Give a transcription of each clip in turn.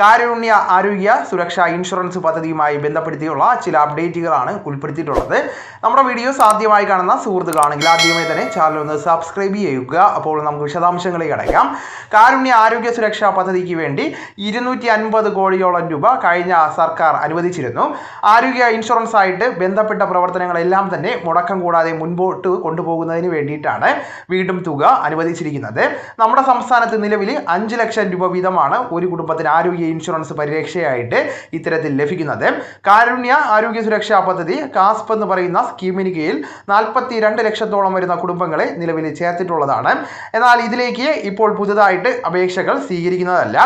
കാരുണ്യ ആരോഗ്യ സുരക്ഷാ ഇൻഷുറൻസ് പദ്ധതിയുമായി ബന്ധപ്പെടുത്തിയുള്ള ചില അപ്ഡേറ്റുകളാണ് ഉൾപ്പെടുത്തിയിട്ടുള്ളത്. നമ്മുടെ വീഡിയോ സാധ്യമായി കാണുന്ന സുഹൃത്തുക്കളാണെങ്കിൽ ആദ്യമായി തന്നെ ചാനൽ ഒന്ന് സബ്സ്ക്രൈബ് ചെയ്യുക. അപ്പോൾ നമുക്ക് വിശദാംശങ്ങളിലേക്ക് അടയ്ക്കാം. കാരുണ്യ ആരോഗ്യ സുരക്ഷാ പദ്ധതിക്ക് വേണ്ടി ഇരുന്നൂറ്റി അൻപത് കോടിയോളം രൂപ കഴിഞ്ഞ സർക്കാർ അനുവദിച്ചിരുന്നു. ആരോഗ്യ ഇൻഷുറൻസ് ആയിട്ട് ബന്ധപ്പെട്ട പ്രവർത്തനങ്ങളെല്ലാം തന്നെ മുടക്കം കൂടാതെ മുൻപോട്ട് കൊണ്ടുപോകുന്നതിന് വേണ്ടിയിട്ടാണ് വീണ്ടും തുക അനുവദിച്ചിരിക്കുന്നത്. നമ്മുടെ സംസ്ഥാനത്ത് നിലവിൽ അഞ്ച് ലക്ഷം രൂപ വീതമാണ് ഒരു കുടുംബത്തിന് ആരോഗ്യ ഇൻഷുറൻസ് പരിരക്ഷയായിട്ട് ഇത്തരത്തിൽ ലഭിക്കുന്നത്. കാരുണ്യ ആരോഗ്യ സുരക്ഷാ പദ്ധതി കാസ്പ് എന്ന് പറയുന്ന സ്കീമിന് കീഴിൽ നാൽപ്പത്തി രണ്ട് ലക്ഷത്തോളം വരുന്ന കുടുംബങ്ങളെ നിലവിൽ ചേർത്തിട്ടുള്ളതാണ്. എന്നാൽ ഇതിലേക്ക് ഇപ്പോൾ പുതുതായിട്ട് അപേക്ഷകൾ സ്വീകരിക്കുന്നതല്ല.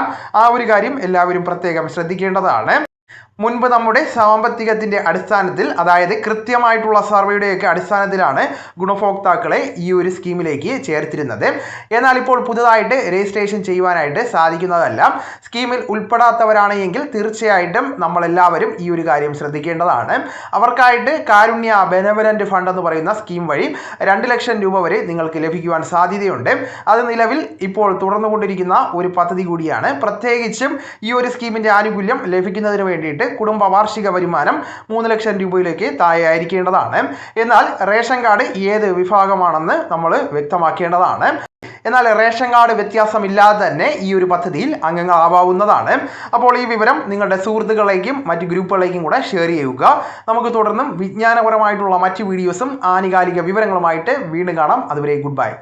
ആ ഒരു കാര്യം എല്ലാവരും പ്രത്യേകം ശ്രദ്ധിക്കേണ്ടതാണ്. മുൻപ് നമ്മുടെ സാമ്പത്തികത്തിന്റെ അടിസ്ഥാനത്തിൽ അതായത് കൃത്യമായിട്ടുള്ള സർവേയുടെയൊക്കെ അടിസ്ഥാനത്തിലാണ് ഗുണഭോക്താക്കളെ ഈ ഒരു സ്കീമിലേക്ക് ചേർത്തിരുന്നത്. എന്നാൽ ഇപ്പോൾ പുതുതായിട്ട് രജിസ്ട്രേഷൻ ചെയ്യുവാനായിട്ട് സാധിക്കുന്നതല്ല. സ്കീമിൽ ഉൾപ്പെടാത്തവരാണെങ്കിൽ തീർച്ചയായിട്ടും നമ്മളെല്ലാവരും ഈ ഒരു കാര്യം ശ്രദ്ധിക്കേണ്ടതാണ്. അവർക്കായിട്ട് കാരുണ്യ ബെനവലന്റ് ഫണ്ട് എന്ന് പറയുന്ന സ്കീം വഴി രണ്ട് ലക്ഷം രൂപ വരെ നിങ്ങൾക്ക് ലഭിക്കുവാൻ സാധ്യതയുണ്ട്. അത് നിലവിൽ ഇപ്പോൾ തുടർന്നുകൊണ്ടിരിക്കുന്ന ഒരു പദ്ധതി കൂടിയാണ്. പ്രത്യേകിച്ചും ഈ ഒരു സ്കീമിന്റെ ആനുകൂല്യം ലഭിക്കുന്നതിന് വേണ്ടിയിട്ട് കുടുംബ വാർഷിക വരുമാനം മൂന്ന് ലക്ഷം രൂപയിലേക്ക് താഴെയായിരിക്കേണ്ടതാണ്. എന്നാൽ റേഷൻ കാർഡ് ഏത് വിഭാഗമാണെന്ന് നമ്മൾ വ്യക്തമാക്കേണ്ടതാണ്. എന്നാൽ റേഷൻ കാർഡ് വ്യത്യാസമില്ലാതെ തന്നെ ഈ ഒരു പദ്ധതിയിൽ അംഗങ്ങളാവാവുന്നതാണ് അപ്പോൾ ഈ വിവരം നിങ്ങളുടെ സുഹൃത്തുക്കളേക്കും മറ്റ് ഗ്രൂപ്പുകളിലേക്കും കൂടെ ഷെയർ ചെയ്യുക. നമുക്ക് തുടർന്നും വിജ്ഞാനപരമായിട്ടുള്ള മറ്റ് വീഡിയോസും ആനുകാലിക വിവരങ്ങളുമായിട്ട് വീണ്ടും കാണാം. അതുവരെ ഗുഡ് ബൈ.